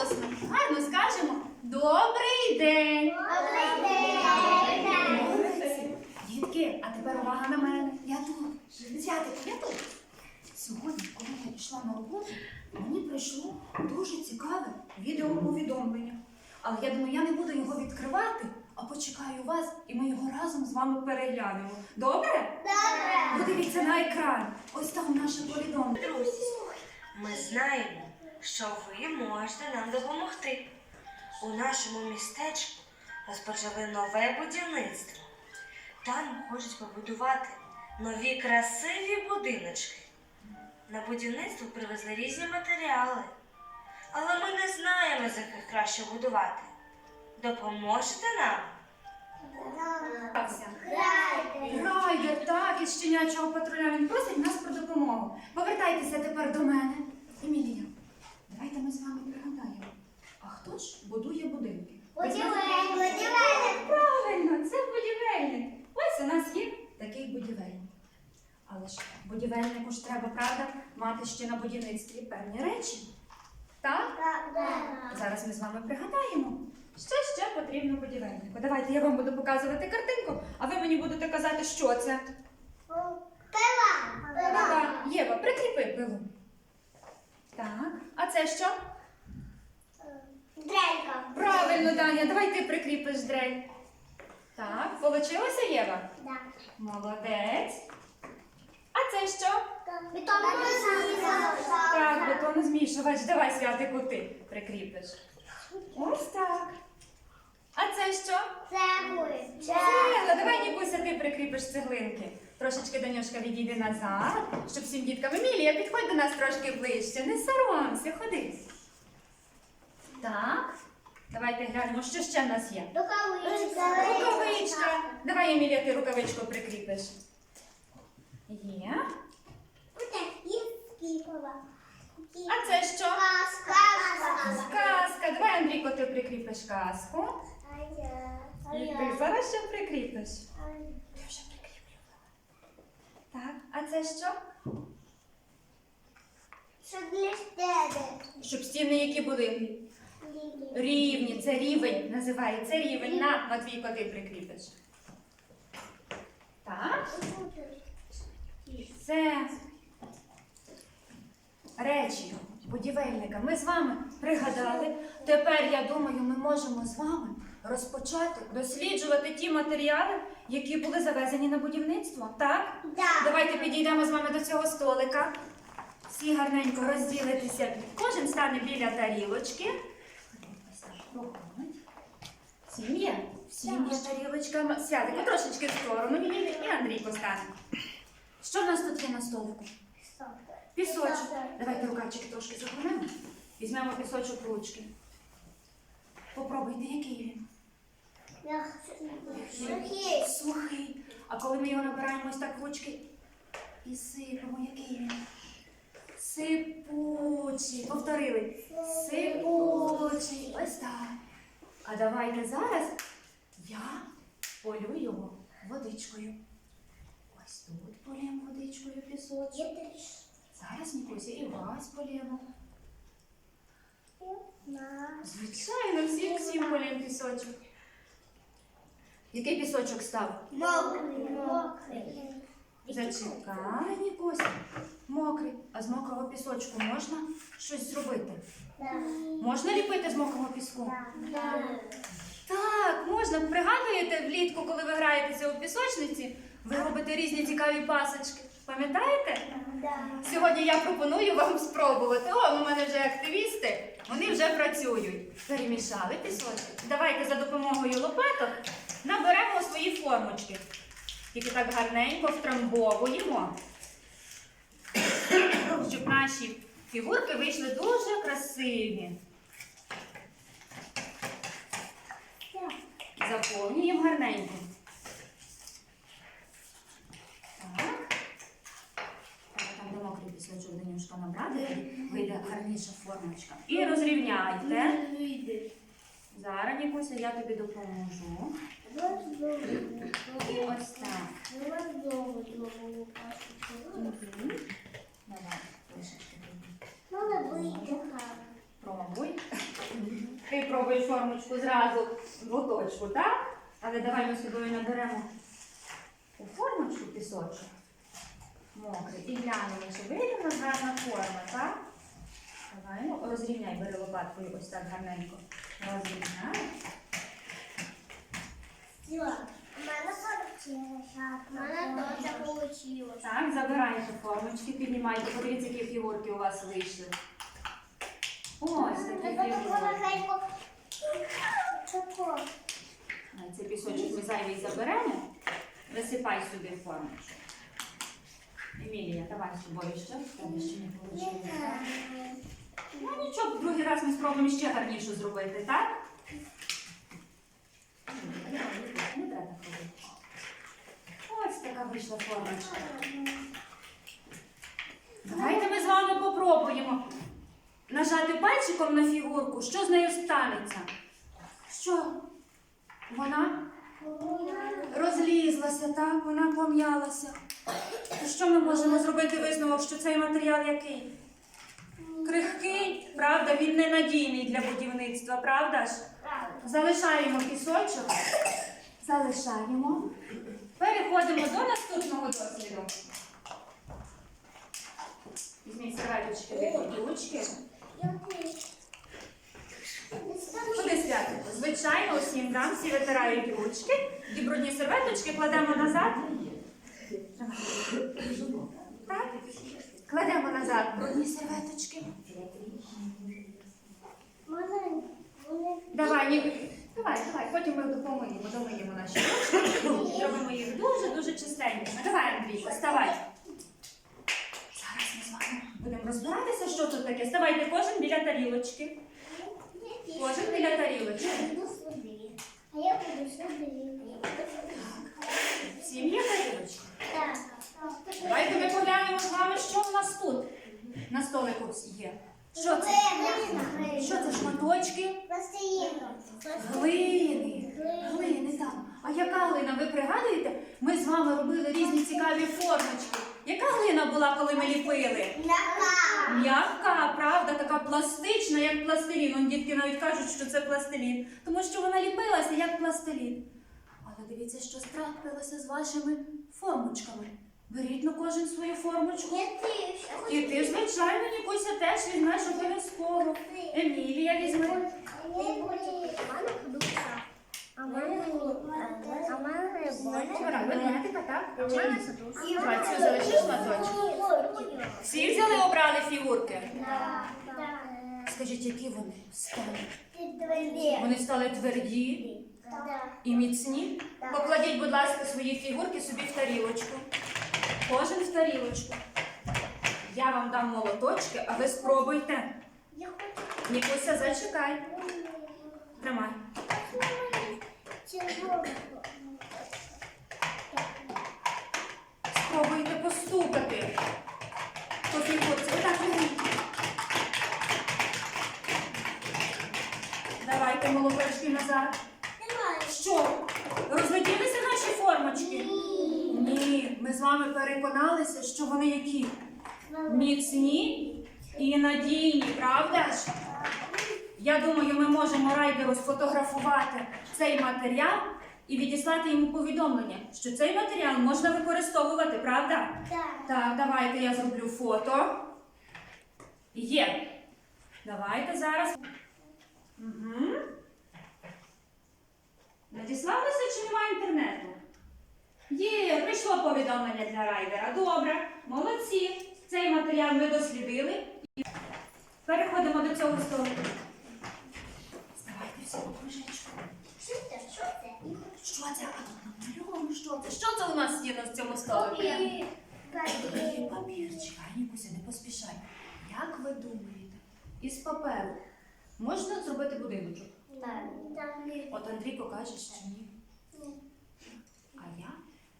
голосно, гарно скажемо Добрий день! Молодці. Дітки, а тепер увага на мене. Я тут. Святик, я тут. Сьогодні, коли я пішла на роботу, мені прийшло дуже цікаве відеоповідомлення. Але я думаю, я не буду його відкривати, а почекаю вас, і ми його разом з вами переглянемо. Добре? Подивіться на екран. Ось там наше повідомлення. Друзі, ми знаємо, що ви можете нам допомогти. У нашому містечку розпочали нове будівництво. Там хочуть побудувати нові красиві будиночки. На будівництво привезли різні матеріали, але ми не знаємо, з яких краще будувати. Допоможете нам? Райдер, так, із щенячого патруля. Він просить нас про допомогу. Повертайтеся тепер до мене. Емілія, давайте ми з вами пригадаємо. А хто ж будує будинки? Ви знаєте? Правильно, це будівельник. Ось у нас є такий будівельник. Але ж будівельнику ж треба, правда, мати ще на будівництві певні речі. Так? Зараз ми з вами пригадаємо, що ще потрібно будівельнику. Давайте я вам буду показувати картинку, а ви мені будете казати, що це. Пила. Єва, прикріпи пилу. Так, а це що? Правильно, Даня, давай ти прикріпиш дрель. Так, получилося, Єва? Так. Молодець. А це що? Так, бетонозмішувач. Давай, святику, ти прикріпиш. Ось так. А це що? Цегла, давай, Нікуся, ти прикріпиш цеглинки. Трошечки Данюшка відійди назад, щоб всім діткам. Емілія, підходь до нас трошки ближче. Не соромся, ходи. Так. Давайте глянемо, що ще в нас є. Рукавичка. Давай, Емілія, ти рукавичку прикріпиш. Є. А це що? Казка. Давай, Андрійко, ти прикріпиш казку. І ти зараз ще прикріпиш. Я вже прикріплювала. Так, а це що? Щоб стіни які були рівні, це рівень називається рівень. На, Матвійко, ти прикріпиш. Так, це речі будівельника. Ми з вами пригадали. Тепер, я думаю, ми можемо з вами розпочати досліджувати ті матеріали, які були завезені на будівництво. Так? Давайте підійдемо з вами до цього столика. Всі гарненько розділитися. Кожен стане біля тарілочки. Всім є тарілочка. Святику трошечки в сторону і Андрійко стане. Що в нас тут є на столику? Пісочок. Давайте рукавчики трошки заховаємо. Візьмемо пісочок в ручки. Попробуйте, який він. Сухий. Сухий. А коли ми його набираємо ось так в ручки і сипемо, який він? Сипучий. Повторили. Сипучий. Ось так. А давайте зараз я полю його водичкою. Ось тут полємо водичкою пісочок. Зараз Нікуся і вас полємо. Звичайно, всім всім полємо пісочок. Який пісочок став? Мокрий. Зачекай, Нікуся. Мокрий. А з мокрого пісочку можна щось зробити? Можна ліпити з мокрого піску? Так, можна. Пригадуєте влітку, коли ви граєтеся у пісочниці, ви робите різні цікаві пасочки. Пам'ятаєте? Сьогодні я пропоную вам спробувати. О, у мене вже активісти, вони вже працюють. Перемішали пісочок. Давайте за допомогою лопаток наберемо свої формочки. Тільки так гарненько втрамбовуємо, щоб наші фігурки вийшли дуже красиві. Заповнюємо гарненько. Так. Треба там пісочок Данюшка набрати, вийде гарніша формочка. І розрівняйте. Зараз, Нікуся, я тобі допоможу. І ось так. Мгм. Давай, трошечки. Пробуй. Ти пробуєш формочку зразу в оточку, так? Але давай ми з тобою наберемо у формочку пісочок. Мокрий. І глянемо, чи вийде в нас гарна форма, так? Давай, ну, розрівняй, бери лопаткою ось так гарненько. Розрівняй. У мене получилось. У мене теж получилось. Так, забирайте формочки, піднімайте. Подивіться, які фігурки у вас вийшли. Ось такі фігурки. Цей пісочок ми зайвий заберемо. Висипай сюди в формочку. Емілія, давай з собою ще. Там ще не вийшло. Ну нічого, другий раз ми спробуємо ще гарніше зробити, так? Не треба ходити. Ось така вийшла формочка. Давайте ми з вами попробуємо нажати пальчиком на фігурку, що з нею станеться. Що? Вона розлізлася, так? Вона пом'ялася. Що ми можемо зробити висновок, що цей матеріал який? Крихкий, правда, він ненадійний для будівництва, правда ж? Залишаємо пісочок. Залишаємо. Переходимо до наступного досліду. Візьміть серветочки від ручки. Куди святити? Звичайно, усім дам, всі витирають ручки. І брудні серветочки кладемо назад. Так. Кладемо назад брудні серветочки. Давай, ні. Давай, давай, потім ми допомиємо, домиємо наші ручки. Зробимо їх дуже-дуже чистенькими. Давай, Андрійко, вставай. Зараз ми з вами будемо розбиратися, що тут таке. Ставайте кожен біля тарілочки. Кожен біля тарілочки. А я буду сюди. Всім є тарілочки. Так. Давайте ми поглянемо з вами, що в нас тут на столику є. Що це? Що це шматочки? Глини. Глини, так. А яка глина? Ви пригадуєте? Ми з вами робили різні цікаві формочки. Яка глина була, коли ми ліпили? М'яка, М'яка, правда, така пластична, як пластилін. Он дітки навіть кажуть, що це пластилін, тому що вона ліпилася як пластилін. Але дивіться, що трапилося з вашими формочками. Беріть на кожен свою формочку. І ти, звичайно, Нікуся теж візьмеш обов'язково. Емілія візьме. Так? Цю залишиш шматочок. Всі взяли, обрали фігурки. Скажіть, які вони стали? Вони стали тверді і міцні. Покладіть, будь ласка, свої фігурки собі в тарілочку. Кожен в тарілочку. Я вам дам молоточки, а ви спробуйте. Нікуся, зачекай. Тримай. Спробуйте постукати. По фігурці. Отак легенько. Давайте молоточки назад. Що? Розлетілися наші формочки? Ні, ми з вами переконалися, що вони які? Міцні і надійні, правда ж? Я думаю, ми можемо райдеру сфотографувати цей матеріал і відіслати йому повідомлення, що цей матеріал можна використовувати, правда? Так, Так, давайте я зроблю фото. Є. Давайте зараз. Угу. Надіслалося чи немає інтернету? Є, прийшло повідомлення для райдера. Добре, молодці. Цей матеріал ми дослідили. Переходимо до цього столу. Що це? А що це? Що це у нас є на цьому столику? Папір, папір, чекай, Нікуся, не поспішай. Як ви думаєте, із паперу можна зробити будиночок? От Андрійко каже, що ні. А я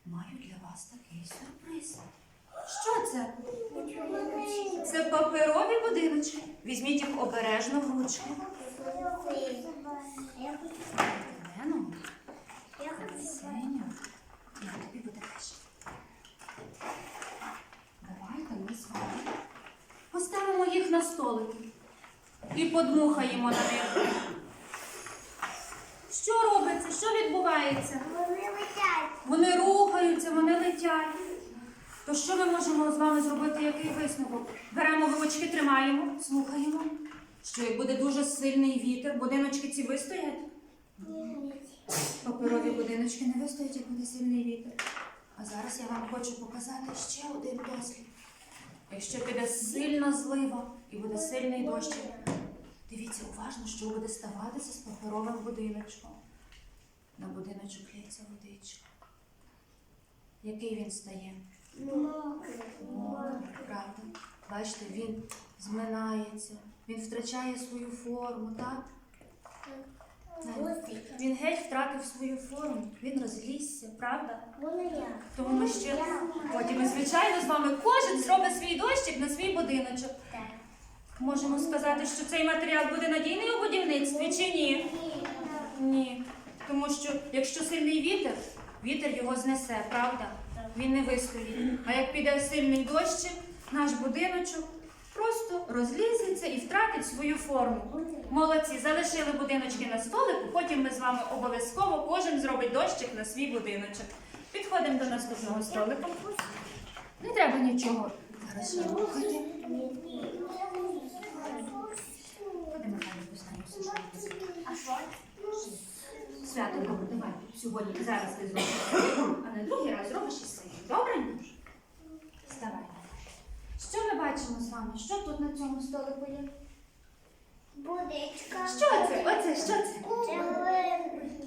маю для вас такий сюрприз. Що це? Це паперові будиночки. Візьміть їх обережно в ручки. Сеня, на тобі буде теж. Давайте ми поставимо їх на столики і подмухаємо на них. Що робиться? Що відбувається? Вони летять. Вони рухаються, вони летять. То що ми можемо з вами зробити? Який висновок? Беремо вилочки, тримаємо, слухаємо. Що як буде дуже сильний вітер, будиночки ці вистоять? Паперові будиночки не вистоять, як буде сильний вітер. А зараз я вам хочу показати ще один дослід. Якщо піде сильна злива і буде сильний дощ, дивіться уважно, що буде ставатися з паперовим будиночком. На будиночок лється водичка. Який він стає? Мокрий, правда? Бачите, він зминається, він втрачає свою форму, так? Він геть втратив свою форму, він розлізся, правда? Тому ми ще потім, звичайно, з вами кожен зробить свій дощик на свій будиночок. Можемо сказати, що цей матеріал буде надійний у будівництві чи ні? Ні. Тому що якщо сильний вітер, вітер його знесе, правда? Він не вистоїть. А як піде сильний дощик, наш будиночок просто розлізеться і втратить свою форму. Молодці, залишили будиночки на столику, потім ми з вами обов'язково кожен зробить дощик на свій будиночок. Підходимо до наступного столика. Не треба нічого. Зараз рухати. Ходимо далі, останню сушку. А? Свято, добре, давай. Сьогодні зараз ти зробиш, а на другий раз зробиш і син. Добре? Вставай. Що ми бачимо з вами? Що цьому столику є? Будечка. Що це? Оце, що це?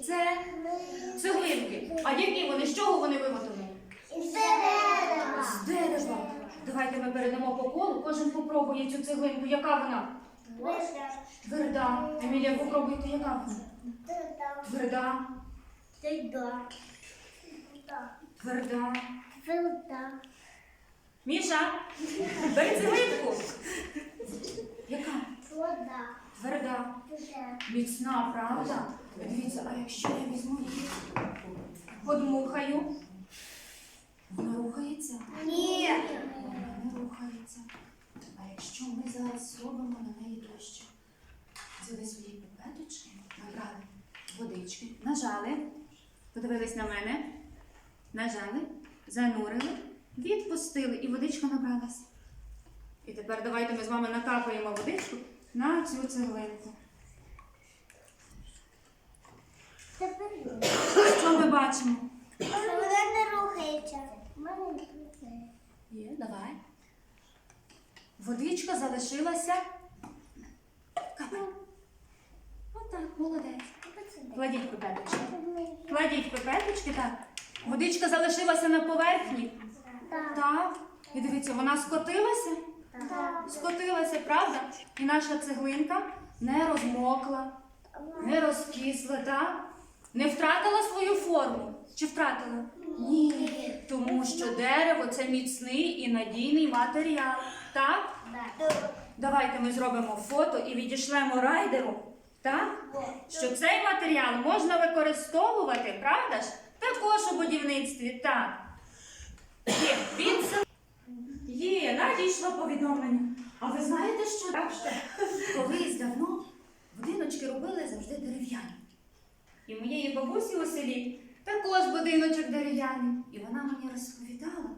Це Це цеглинки. А які вони? З чого вони виготовлені? Із дерева. З дерева. Давайте ми передамо по колу, кожен попробує цю цеглинку. Яка вона? Тверда. Емілія, попробуйте, яка вона? Тверда. Тверда. Міша, бери цеглинку. Яка? Тверда. Міцна, правда? Дивіться, а якщо я візьму її, подмухаю, вона рухається? Ні. Не рухається. А якщо ми зараз зробимо на неї дощ, взяли свої пипеточки, набрали водички, нажали, подивились на мене, нажали, занурили, відпустили і водичка набралася. І тепер давайте ми з вами накапаємо водичку на цю цеглинку. Що ми бачимо? Вона не рухається. Є, давай. Водичка залишилася. Капай. Отак, молодець. Кладіть пипеточки. Кладіть пипеточки, так. Водичка залишилася на поверхні. Так. І дивіться, вона скотилася. Скотилася, правда? І наша цеглинка не розмокла, не розкисла, так? Не втратила свою форму. Чи втратила? Ні. Тому що дерево це міцний і надійний матеріал. Так? Давайте ми зробимо фото і відішлемо райдеру. Так? Що цей матеріал можна використовувати, правда ж? Також у будівництві. Так. Є, він це- Є, надійшло повідомлення. А ви знаєте, що так що колись давно будиночки робили завжди дерев'яні. І моєї бабусі у селі також будиночок дерев'яний. І вона мені розповідала,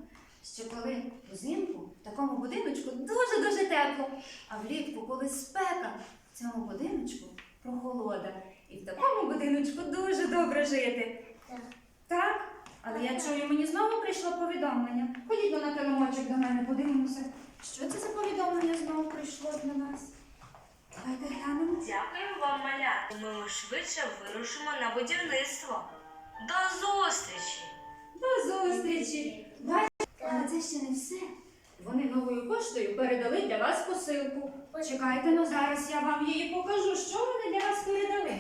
що коли взимку в такому будиночку дуже-дуже тепло, а влітку, коли спека, в цьому будиночку прохолода. І в такому будиночку дуже добре жити. Так? Але я чую, мені знову прийшло повідомлення. Ходіть на килимочок до мене, подивимося. Що це за повідомлення знову прийшло до нас? Давайте глянемо. Дякую вам, малята. Ми швидше вирушимо на будівництво. До зустрічі! До зустрічі! Бачите, але це ще не все. Вони новою поштою передали для вас посилку. Чекайте, ну зараз я вам її покажу. Що вони для вас передали?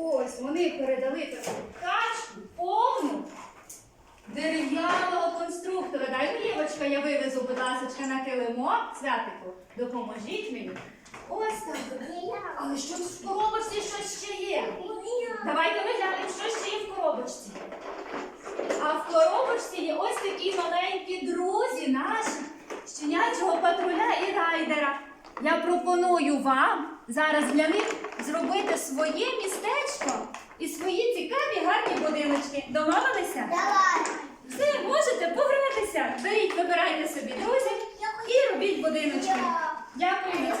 Ось вони передали таку качку повну дерев'яного конструктора. Дай мені, Євочка, я вивезу, будь ласка, на килимок. Святику, допоможіть мені. Ось так. Але що в коробочці щось ще є? Давайте ми глянемо, що ще є в коробочці. А в коробочці є ось такі маленькі друзі наші щенячого патруля і райдера. я пропоную вам зараз для них зробити своє містечко і свої цікаві гарні будиночки. Домовилися? Давай. Все, можете погратися. Беріть, вибирайте собі друзів і робіть будиночки. Дякую.